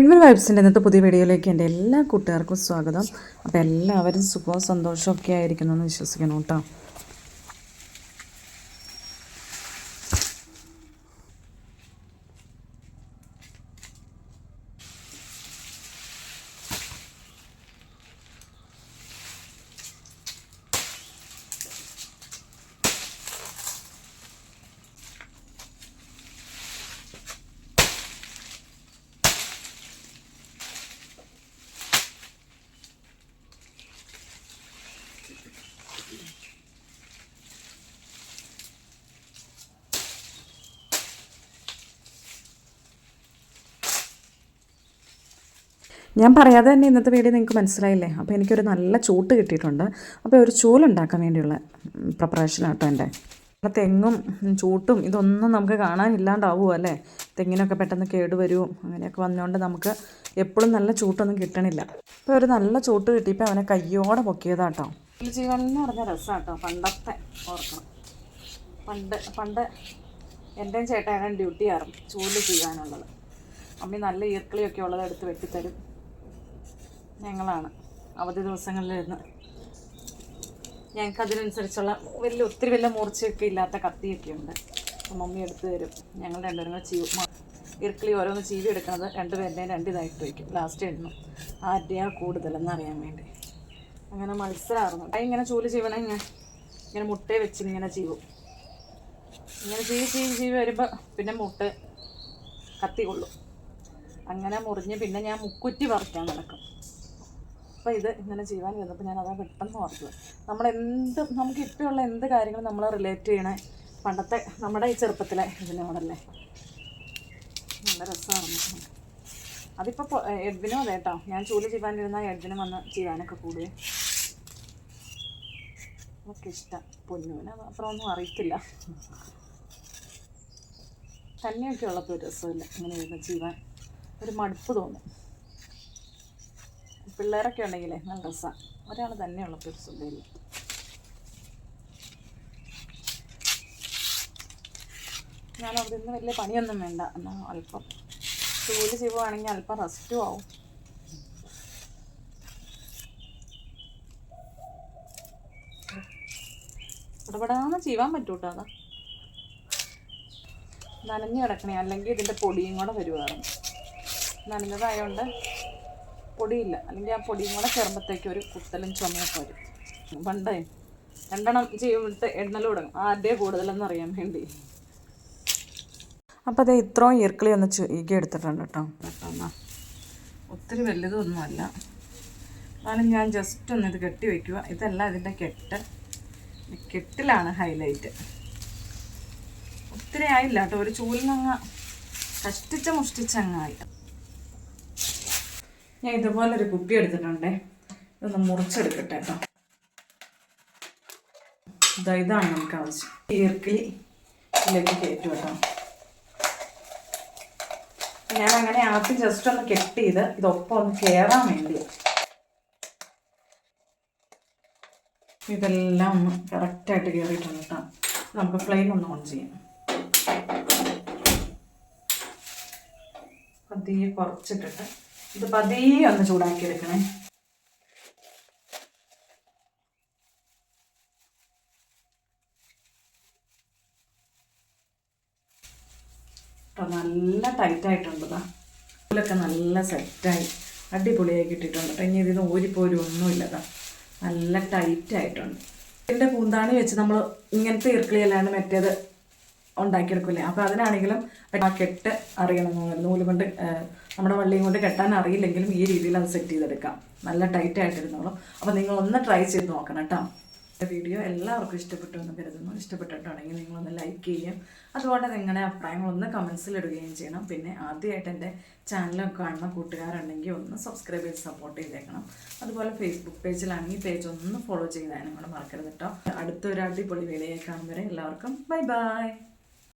എഡ്മിൻ വൈബ്സിന്റെ ഇന്നത്തെ പുതിയ വീഡിയോയിലേക്ക് എന്റെ എല്ലാ കൂട്ടുകാർക്കും സ്വാഗതം. അപ്പോൾ എല്ലാവരും സുഖവും സന്തോഷവും ഒക്കെ ആയിരിക്കുന്നു എന്ന് വിശ്വസിക്കണം കേട്ടോ. ഞാൻ പറയാതെ തന്നെ ഇന്നത്തെ വീഡിയോ നിങ്ങൾക്ക് മനസ്സിലായില്ലേ? അപ്പോൾ എനിക്കൊരു നല്ല ചൂട്ട് കിട്ടിയിട്ടുണ്ട്. അപ്പോൾ ഒരു ചൂലുണ്ടാക്കാൻ വേണ്ടിയുള്ള പ്രിപ്പറേഷനാട്ടോ എന്റെ. അപ്പോൾ തെങ്ങും ചൂട്ടും ഇതൊന്നും നമുക്ക് കാണാനില്ലാണ്ടാവുമോ അല്ലേ? തെങ്ങിനൊക്കെ പെട്ടെന്ന് കേടുവരും അങ്ങനെയൊക്കെ വന്നുകൊണ്ട് നമുക്ക് എപ്പോഴും നല്ല ചൂട്ടൊന്നും കിട്ടണില്ല. അപ്പോൾ ഒരു നല്ല ചൂട്ട് കിട്ടിയപ്പോൾ അവനെ കയ്യോടെ പൊക്കിയതാട്ടോ. ഈ ജീവൻ എന്ന് പറഞ്ഞ രസമാട്ടോ പണ്ടത്തെ ഓർക്കണം. പണ്ട് പണ്ട് എന്റെയും ചേട്ടായാണ് ഡ്യൂട്ടി ആറും ചൂൽ ചെയ്യാനുള്ളത്. അമ്മി നല്ല ഈർക്കിളിയൊക്കെ ഉള്ളത് എടുത്ത് വെട്ടിത്തരും. ഞങ്ങളാണ് അവധി ദിവസങ്ങളിലിരുന്ന്. ഞങ്ങൾക്ക് അതിനനുസരിച്ചുള്ള വലിയ ഒത്തിരി വലിയ മൂർച്ചയൊക്കെ ഇല്ലാത്ത കത്തിയൊക്കെ ഉണ്ട് അപ്പം മമ്മി എടുത്ത് തരും. ഞങ്ങൾ രണ്ടുപേരും കൂടെ ചീവ് ഇർക്കിളി ഓരോന്ന് ചീവി എടുക്കുന്നത് രണ്ടുപേരുടെയും രണ്ട് ഇതായിട്ട് വയ്ക്കും. ലാസ്റ്റ് എഴുതുന്നു ആരുടെയാണ് കൂടുതലെന്ന് അറിയാൻ വേണ്ടി. അങ്ങനെ മത്സരമായിരുന്നു അത് ഇങ്ങനെ ചൂൽ ചീവണേ ഞാൻ ഇങ്ങനെ മുട്ടയെ വെച്ച് ഇങ്ങനെ ചീവും. ഇങ്ങനെ ചീവി ചീവി ചീവി വരുമ്പോൾ പിന്നെ മുട്ട കത്തി കൊള്ളും. അങ്ങനെ മുറിഞ്ഞ് പിന്നെ ഞാൻ മുക്കുറ്റി പറിക്കാൻ നടക്കും. അപ്പോൾ ഇത് ഇങ്ങനെ ചെയ്യാൻ വന്നപ്പോൾ ഞാൻ അതാ പെട്ടെന്ന് ഓർത്തത്. നമ്മൾ എന്ത് നമുക്ക് ഇപ്പോഴുള്ള എന്ത് കാര്യങ്ങളും നമ്മൾ റിലേറ്റ് ചെയ്യണേ. പണ്ടത്തെ നമ്മുടെ ഈ ചെറുപ്പത്തിലെ ഇതിനോടല്ലേ നല്ല രസമാണ്. അതിപ്പോൾ എഡ്വിനും അതെ കേട്ടോ ഞാൻ ചൂൽ ചെയ്യാനിരുന്ന എഡ്വിനും വന്ന് ചെയ്യാനൊക്കെ കൂടുകയെ നമുക്ക് ഇഷ്ടം. പൊന്നുവിന് അത്ര ഒന്നും അറിയത്തില്ല. തന്നെയൊക്കെ ഉള്ളപ്പോൾ ഒരു രസമില്ല ഇങ്ങനെ ഇരുന്ന് ചെയ്യാൻ ഒരു മടുപ്പ് തോന്നും. പിള്ളേരൊക്കെ ഉണ്ടെങ്കിലേ നല്ല രസമാണ് ഒരാൾ തന്നെയുള്ളപ്പോൾ ഒരു സുഖമില്ല. ഞാൻ അവിടെ നിന്ന് വലിയ പണിയൊന്നും വേണ്ട. എന്നാൽ അല്പം ജോലി ചെയ്യുവാണെങ്കിൽ അല്പം റെസ്റ്റും ആവും. ഇടപെടാന്ന് ചെയ്യാൻ പറ്റൂട്ടോ അതാ? നനഞ്ഞു കിടക്കണേ. അല്ലെങ്കിൽ ഇതിന്റെ പൊടിയും കൂടെ വരുവായിരുന്നു. നനഞ്ഞതായതുകൊണ്ട് പൊടിയില്ല. അല്ലെങ്കിൽ ആ പൊടിയും കൂടെ ചേർമ്പത്തേക്ക് ഒരു കുത്തലും ചുമയൊക്കെ വരും. പണ്ടേ രണ്ടെണ്ണം ചെയ്യുമ്പോഴത്തെ എണ്ണൽ തുടങ്ങും. ആരുടെ കൂടുതലെന്ന് അറിയാൻ വേണ്ടി. അപ്പോൾ അതേ ഇത്രയും ഈർക്കിളി ഒന്ന് ചീകി എടുത്തിട്ടുണ്ട് കേട്ടോ. പെട്ടെന്ന്. ഒത്തിരി വലുതൊന്നുമല്ല. എന്നാലും ഞാൻ ജസ്റ്റ് ഒന്ന് ഇത് കെട്ടി വയ്ക്കുക ഇതല്ല ഇതിന്റെ കെട്ട്. കെട്ടിലാണ് ഹൈലൈറ്റ് ഒത്തിരി ആയില്ല കേട്ടോ. ഒരു ചൂലിനങ്ങ കഷ്ടിച്ച മുഷ്ടിച്ചങ്ങായി ഞാൻ ഇതുപോലെ ഒരു കുപ്പി എടുത്തിട്ടുണ്ടേ. ഇതൊന്ന് മുറിച്ചെടുക്കട്ടെ കേട്ടോ. ഇതാ ഇതാണ് നമുക്ക് ആവശ്യം. ഈർക്കിലി ഇതിലേക്ക് കയറ്റും കേട്ടോ. ഞാൻ അങ്ങനെ ആദ്യം ജസ്റ്റ് ഒന്ന് കെട്ടി ചെയ്ത് ഇതൊപ്പം ഒന്ന് കയറാൻ വേണ്ടി. ഇതെല്ലാം ഒന്ന് കറക്റ്റായിട്ട് കയറിയിട്ടുണ്ട് കേട്ടോ. നമുക്ക് ഫ്ലെയിം ഒന്ന് ഓൺ ചെയ്യാം. പതിയെ കുറച്ചിട്ടിട്ട് ഇത് പതിയെ ഒന്ന് ചൂടാക്കി എടുക്കണേ നല്ല ടൈറ്റായിട്ടുണ്ട് ഇതിലൊക്കെ നല്ല സെറ്റായി. അടിപൊളിയായി കിട്ടിയിട്ടുണ്ട് കേട്ടോ ഇനി ഇതിന് ഊരിപ്പോരും ഒന്നുമില്ലതാ നല്ല ടൈറ്റായിട്ടുണ്ട്. ഇതിന്റെ പൂന്താണി വെച്ച് നമ്മൾ ഇങ്ങനത്തെ ഇർക്കിളിയല്ലാണ്ട് മറ്റേത് ഉണ്ടാക്കിയെടുക്കില്ലേ? അപ്പോൾ അതിനാണെങ്കിലും ആ കെട്ട് അറിയണം നൂൽ കൊണ്ട് നമ്മുടെ വള്ളിയും കൊണ്ട് കെട്ടാൻ അറിയില്ലെങ്കിലും ഈ രീതിയിൽ അത് സെറ്റ് ചെയ്തെടുക്കാം. നല്ല ടൈറ്റ് ആയിട്ടിരുന്നോളും. അപ്പോൾ നിങ്ങൾ ഒന്ന് ട്രൈ ചെയ്ത് നോക്കണം കേട്ടോ. വീഡിയോ എല്ലാവർക്കും ഇഷ്ടപ്പെട്ടു എന്ന് കരുതുന്നു. ഇഷ്ടപ്പെട്ടിട്ടുണ്ടെങ്കിൽ നിങ്ങളൊന്ന് ലൈക്ക് ചെയ്യും അതുപോലെ നിങ്ങളുടെ അഭിപ്രായങ്ങളൊന്ന് കമൻസിൽ ഇടുകയും ചെയ്യണം. പിന്നെ ആദ്യമായിട്ട് എന്റെ ചാനലൊക്കെ കാണുന്ന കൂട്ടുകാരുണ്ടെങ്കിൽ ഒന്ന് സബ്സ്ക്രൈബ് ചെയ്ത് സപ്പോർട്ട് ചെയ്തേക്കണം. അതുപോലെ ഫേസ്ബുക്ക് പേജിലാണെങ്കിൽ പേജ് ഒന്ന് ഫോളോ ചെയ്താൽ നിങ്ങൾ മറക്കരുത് കേട്ടോ. അടുത്തൊരു അടിപൊളി വീഡിയോ കാണുന്നവരെ എല്ലാവർക്കും ബൈ ബൈ